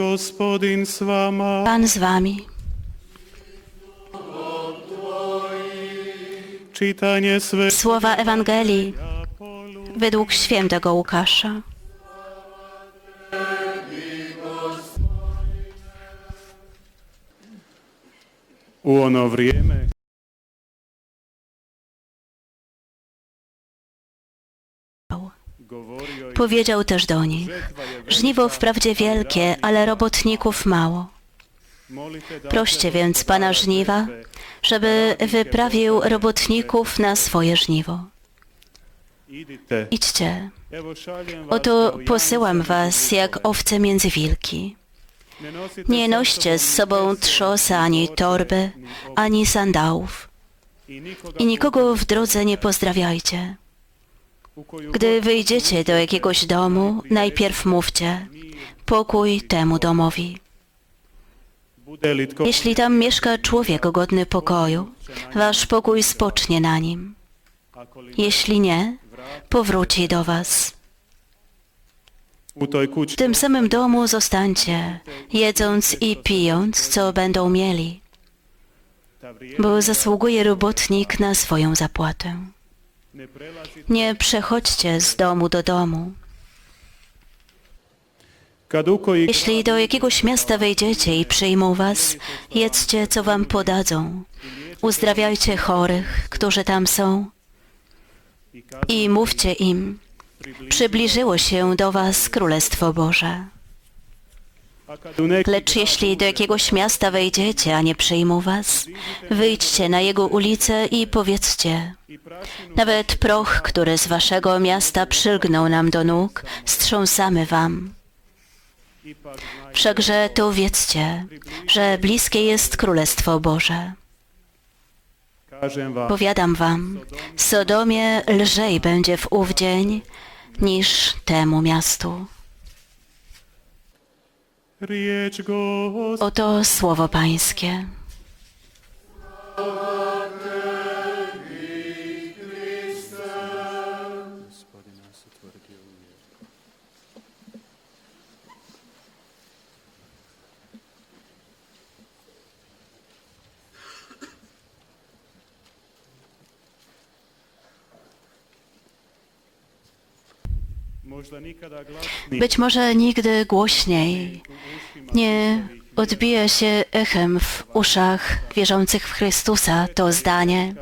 Gospodin s vama. Pan z wami. Sve Słowa Ewangelii według świętego Łukasza. u ono Powiedział też do nich, żniwo wprawdzie wielkie, ale robotników mało. Proście więc Pana żniwa, żeby wyprawił robotników na swoje żniwo. Idźcie, oto posyłam was jak owce między wilki. Nie noście z sobą trzosy ani torby, ani sandałów i nikogo w drodze nie pozdrawiajcie. Gdy wyjdziecie do jakiegoś domu, najpierw mówcie pokój temu domowi. Jeśli tam mieszka człowiek godny pokoju, wasz pokój spocznie na nim. Jeśli nie, powróci do was. W tym samym domu zostańcie, jedząc i pijąc, co będą mieli, bo zasługuje robotnik na swoją zapłatę. Nie przechodźcie z domu do domu. Jeśli do jakiegoś miasta wejdziecie i przyjmą was, jedzcie, co wam podadzą. Uzdrawiajcie chorych, którzy tam są i mówcie im, przybliżyło się do was Królestwo Boże. a kad u neki Lecz jeśli do jakiegoś miasta wejdziecie, a nie przyjmą was, wyjdźcie na jego ulicę i powiedzcie, nawet proch, który z waszego miasta przylgnął nam do nóg, strząsamy wam. Wszakże to wiedzcie, że bliskie jest Królestwo Boże. Powiadam wam, Sodomie lżej będzie w ów dzień niż temu miastu. Oto słowo Pańskie. Być może nigdy głośniej nie odbija się echem w uszach wierzących w Chrystusa to zdanie.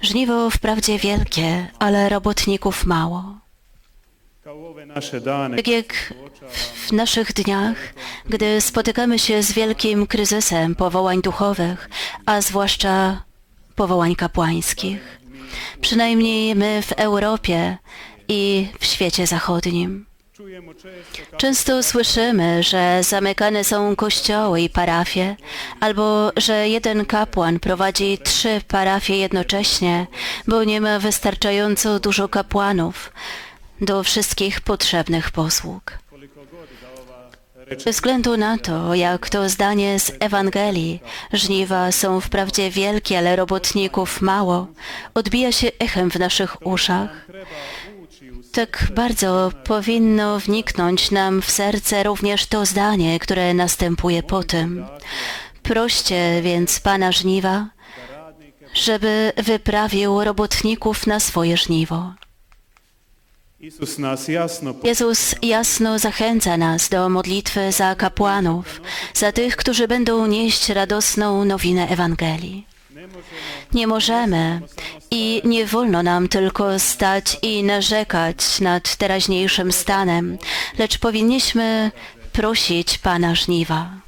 Żniwo wprawdzie wielkie, ale robotników mało. Tak jak w naszych dniach, gdy spotykamy się z wielkim kryzysem powołań duchowych, a zwłaszcza powołań kapłańskich, przynajmniej my w Europie i w świecie zachodnim. Często słyszymy, że zamykane są kościoły i parafie, albo że jeden kapłan prowadzi trzy parafie jednocześnie, bo nie ma wystarczająco dużo kapłanów do wszystkich potrzebnych posług. Bez względu na to, jak to zdanie z Ewangelii, żniwa są wprawdzie wielkie, ale robotników mało, odbija się echem w naszych uszach, tak bardzo powinno wniknąć nam w serce również to zdanie, które następuje po tym. Proście więc Pana żniwa, żeby wyprawił robotników na swoje żniwo. Jezus jasno zachęca nas do modlitwy za kapłanów, za tych, którzy będą nieść radosną nowinę Ewangelii. Nie możemy i nie wolno nam tylko stać i narzekać nad teraźniejszym stanem, lecz powinniśmy prosić Pana żniwa.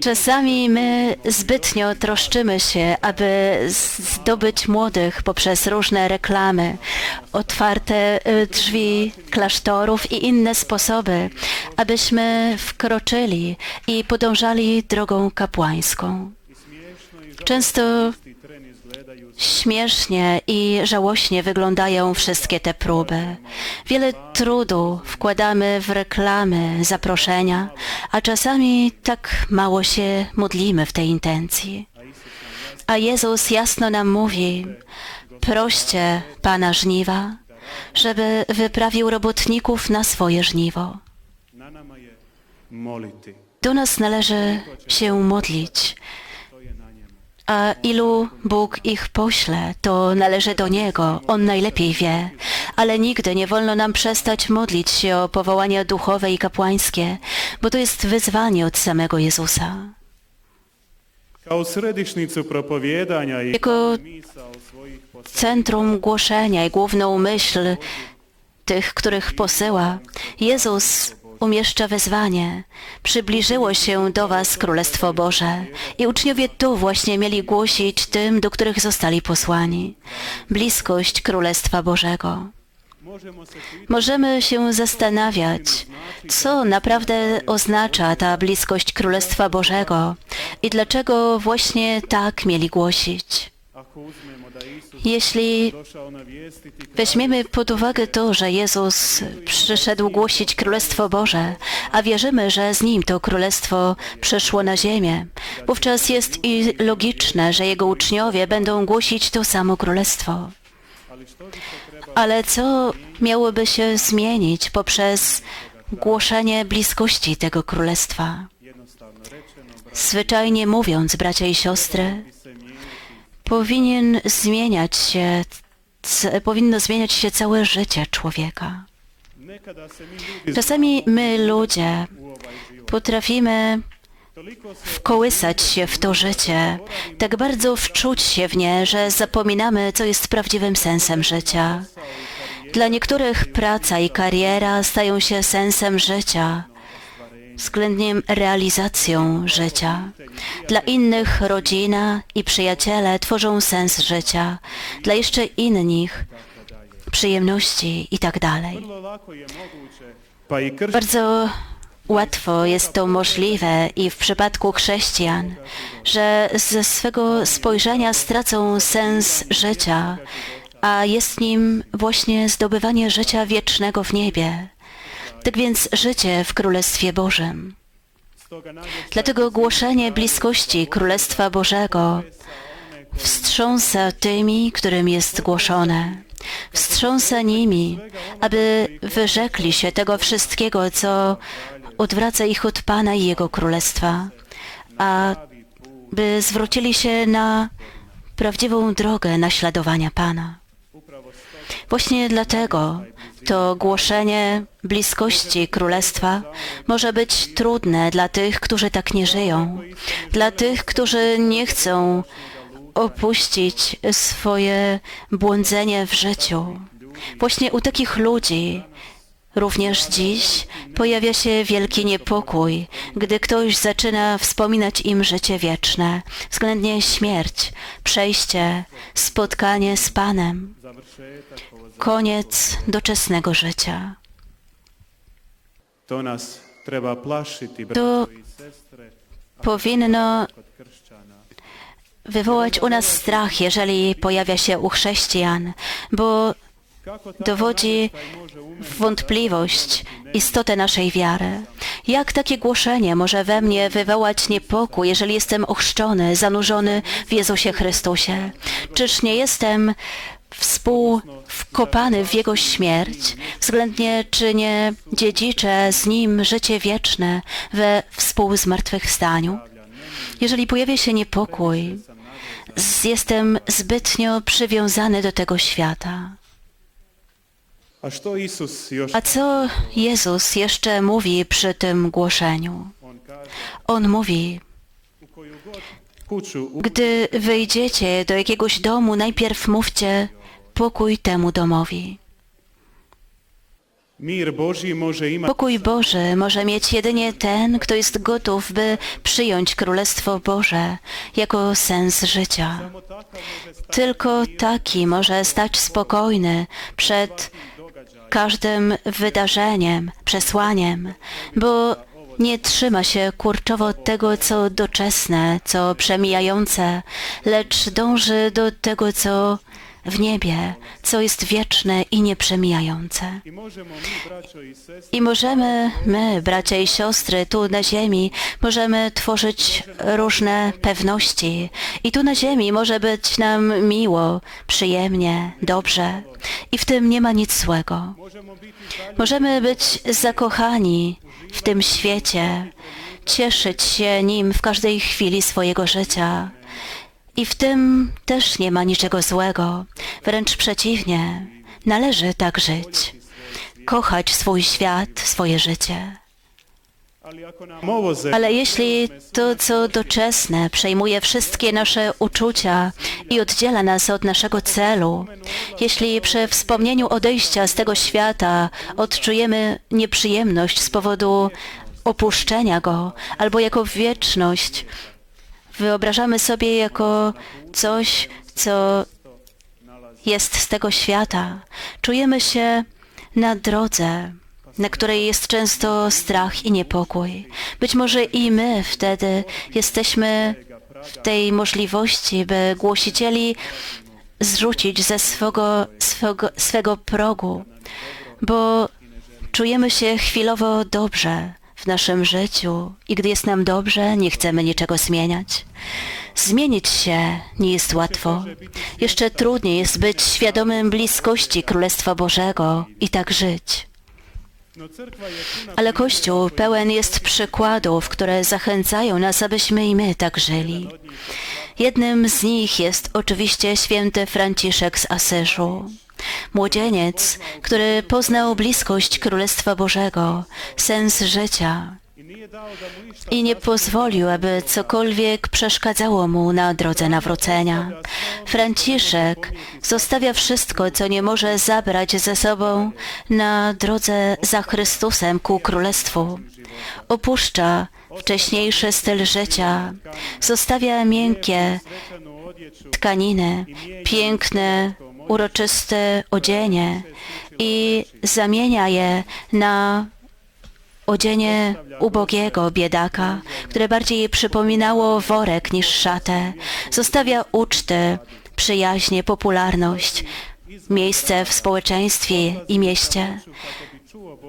Czasami my zbytnio troszczymy się, aby zdobyć młodych poprzez różne reklamy, otwarte y, drzwi klasztorów i inne sposoby, abyśmy wkroczyli i podążali drogą kapłańską. Często Śmiesznie i żałośnie wyglądają wszystkie te próby. Wiele trudu wkładamy w reklamy, zaproszenia, a czasami tak mało się modlimy w tej intencji. A Jezus jasno nam mówi, proście Pana żniwa, żeby wyprawił robotników na swoje żniwo. Do nas należy się modlić, To je na njemu. A ilu Bóg ich pośle, to należy do Niego, On najlepiej wie. Ale nigdy nie wolno nam przestać modlić się o powołania duchowe i kapłańskie, bo to jest wyzwanie od samego Jezusa. Jako centrum głoszenia i główną myśl tych, których posyła, Jezus umieszcza wezwanie. Przybliżyło się do was Królestwo Boże i uczniowie to właśnie mieli głosić tym, do których zostali posłani. Bliskość Królestwa Bożego. Możemy się zastanawiać, co naprawdę oznacza ta bliskość Królestwa Bożego i dlaczego właśnie tak mieli głosić. Jeśli Weźmiemy pod uwagę to, że Jezus przyszedł głosić Królestwo Boże, a wierzymy, że z Nim to Królestwo przyszło na ziemię. Wówczas jest i logiczne, że Jego uczniowie będą głosić to samo Królestwo. Ale co miałoby się zmienić poprzez głoszenie bliskości tego Królestwa? Zwyczajnie mówiąc, bracia i siostry, powinien zmieniać się, powinno zmieniać się całe życie człowieka. Czasami my ludzie potrafimy wkołysać się w to życie, tak bardzo wczuć się w nie, że zapominamy, co jest prawdziwym sensem życia. Dla niektórych praca i kariera stają się sensem życia, względnie realizacją życia. Dla innych rodzina i przyjaciele tworzą sens życia, dla jeszcze innych przyjemności i tak dalej. Bardzo łatwo jest to możliwe i w przypadku chrześcijan, że ze swego spojrzenia stracą sens życia, a jest nim właśnie zdobywanie życia wiecznego w niebie. Tak więc życie w Królestwie Bożym. Dlatego głoszenie bliskości Królestwa Bożego wstrząsa tymi, którym jest głoszone. Wstrząsa nimi, aby wyrzekli się tego wszystkiego, co odwraca ich od Pana i Jego Królestwa, a by zwrócili się na prawdziwą drogę naśladowania Pana. Właśnie dlatego to głoszenie bliskości Królestwa może być trudne dla tych, którzy tak nie żyją, dla tych, którzy nie chcą opuścić swoje błądzenie w życiu. Właśnie u takich ludzi również dziś pojawia się wielki niepokój, gdy ktoś zaczyna wspominać im życie wieczne, względnie śmierć, przejście, spotkanie z Panem, koniec doczesnego życia. To nas treba plašiti, To powinno wywołać u nas strach, jeżeli pojawia się u chrześcijan, bo dowodzi wątpliwość istotę naszej wiary. Jak takie głoszenie może we mnie wywołać niepokój, jeżeli jestem ochrzczony, zanurzony w Jezusie Chrystusie? Czyż nie jestem współwkopany w Jego śmierć, względnie czy nie dziedziczę z Nim życie wieczne we współzmartwychwstaniu? Jeżeli pojawia się niepokój, jestem zbytnio przywiązany do tego świata. A co Jezus jeszcze mówi przy tym głoszeniu? on mówi, gdy wyjdziecie do jakiegoś domu, najpierw mówcie pokój temu domowi. Pokój Boży może mieć jedynie ten, kto jest gotów, by przyjąć Królestwo Boże jako sens życia. Tylko taki może stać spokojny przed każdym wydarzeniem, przesłaniem, bo nie trzyma się kurczowo tego, co doczesne, co przemijające, lecz dąży do tego, co w niebie, co jest wieczne i nieprzemijające. I możemy, my, bracia i siostry, tu na ziemi, możemy tworzyć różne pewności. I tu na ziemi może być nam miło, przyjemnie, dobrze. I w tym nie ma nic złego. Możemy być zakochani w tym świecie, cieszyć się nim w każdej chwili swojego życia. I w tym też nie ma niczego złego. Wręcz przeciwnie, należy tak żyć. Kochać swój świat, swoje życie. Ale jeśli to, co doczesne, przejmuje wszystkie nasze uczucia i oddziela nas od naszego celu, jeśli przy wspomnieniu odejścia z tego świata odczujemy nieprzyjemność z powodu opuszczenia go, albo jako wieczność, wyobrażamy sobie jako coś, co jest z tego świata, czujemy się na drodze, na której jest często strach i niepokój. Być może i my wtedy jesteśmy w tej możliwości, by głosicieli zrzucić ze swego, swego, swego progu, bo czujemy się chwilowo dobrze w naszym życiu i gdy jest nam dobrze, nie chcemy niczego zmieniać. Zmienić się nie jest łatwo. Jeszcze trudniej jest być świadomym bliskości Królestwa Bożego i tak żyć. Ale Kościół pełen jest przykładów, które zachęcają nas, abyśmy i my tak żyli. Jednym z nich jest oczywiście święty Franciszek z Asyżu. Młodzieniec, który poznał bliskość Królestwa Bożego, sens życia i nie pozwolił, aby cokolwiek przeszkadzało mu na drodze nawrócenia. Franciszek zostawia wszystko, co nie może zabrać ze sobą na drodze za Chrystusem ku Królestwu. Opuszcza wcześniejszy styl życia, zostawia miękkie tkaniny, piękne, uroczyste odzienie i zamienia je na odzienie ubogiego biedaka, które bardziej przypominało worek niż szatę. Zostawia uczty, przyjaźnie, popularność, miejsce w społeczeństwie i mieście.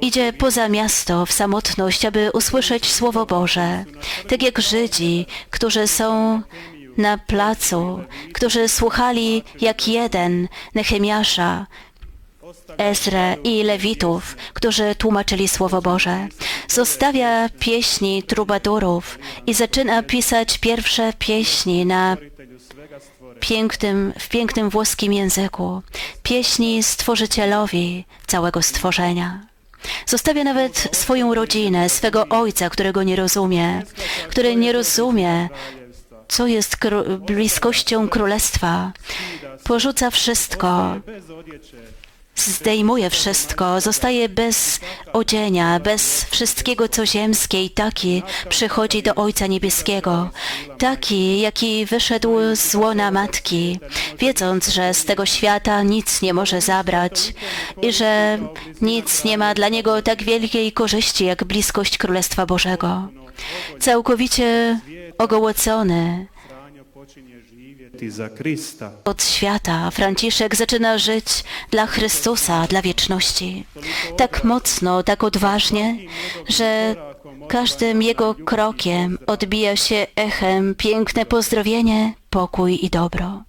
Idzie poza miasto w samotność, aby usłyszeć Słowo Boże, tak jak Żydzi, którzy są na placu, którzy słuchali jak jeden Nehemiasza, Ezrę i Lewitów, którzy tłumaczyli Słowo Boże. Zostawia pieśni trubadurów i zaczyna pisać pierwsze pieśni na pięknym, w pięknym włoskim języku. Pieśni Stworzycielowi całego stworzenia. Zostawia nawet swoją rodzinę, swego ojca, którego nie rozumie, który nie rozumie, co jest kró- bliskością królestwa. Porzuca wszystko, zdejmuje wszystko, zostaje bez odzienia, bez wszystkiego, co ziemskie i taki przychodzi do Ojca Niebieskiego. Taki, jaki wyszedł z łona Matki, wiedząc, że z tego świata nic nie może zabrać i że nic nie ma dla niego tak wielkiej korzyści, jak bliskość Królestwa Bożego. Całkowicie ogołocony, od świata Franciszek zaczyna żyć dla Chrystusa, dla wieczności. Tak mocno, tak odważnie, że każdym jego krokiem odbija się echem piękne pozdrowienie, pokój i dobro.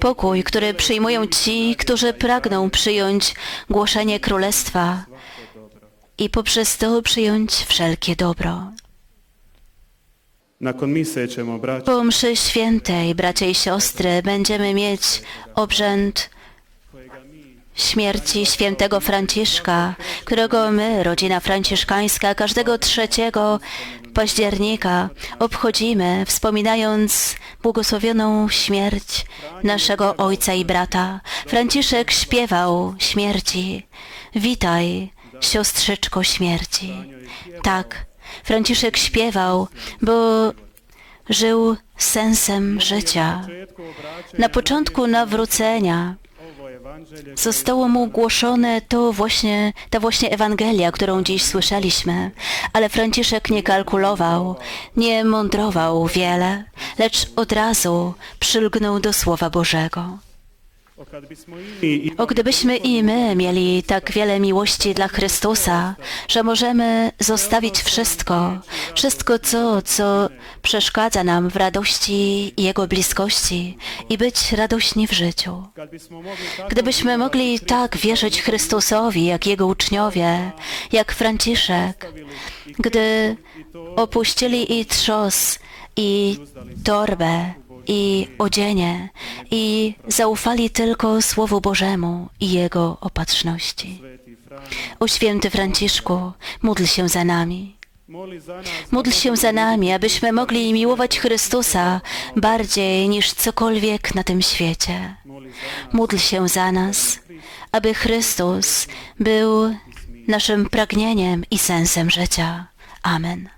Pokój, który przyjmują ci, którzy pragną przyjąć głoszenie Królestwa i poprzez to przyjąć wszelkie dobro. Po mszy świętej, bracia i siostry, będziemy mieć obrzęd śmierci świętego Franciszka, którego my, rodzina franciszkańska, każdego 3 października obchodzimy, wspominając błogosławioną śmierć naszego ojca i brata. Franciszek śpiewał śmierci. Witaj, siostrzyczko śmierci. Tak, Franciszek śpiewał, bo żył sensem życia. Na początku nawrócenia zostało mu głoszone to właśnie, ta właśnie Ewangelia, którą dziś słyszeliśmy. Ale Franciszek nie kalkulował, nie mądrował wiele, lecz od razu przylgnął do Słowa Bożego. O, gdybyśmy i my mieli tak wiele miłości dla Chrystusa, że możemy zostawić wszystko, wszystko co, co przeszkadza nam w radości Jego bliskości i być radośni w życiu. Gdybyśmy mogli tak wierzyć Chrystusowi, jak Jego uczniowie, jak Franciszek, gdy opuścili i trzos, i torbę, i odzienie, i zaufali tylko Słowu Bożemu i Jego opatrzności. O święty Franciszku, módl się za nami. Módl się za nami, abyśmy mogli miłować Chrystusa bardziej niż cokolwiek na tym świecie. Módl się za nas, aby Chrystus był naszym pragnieniem i sensem życia. Amen.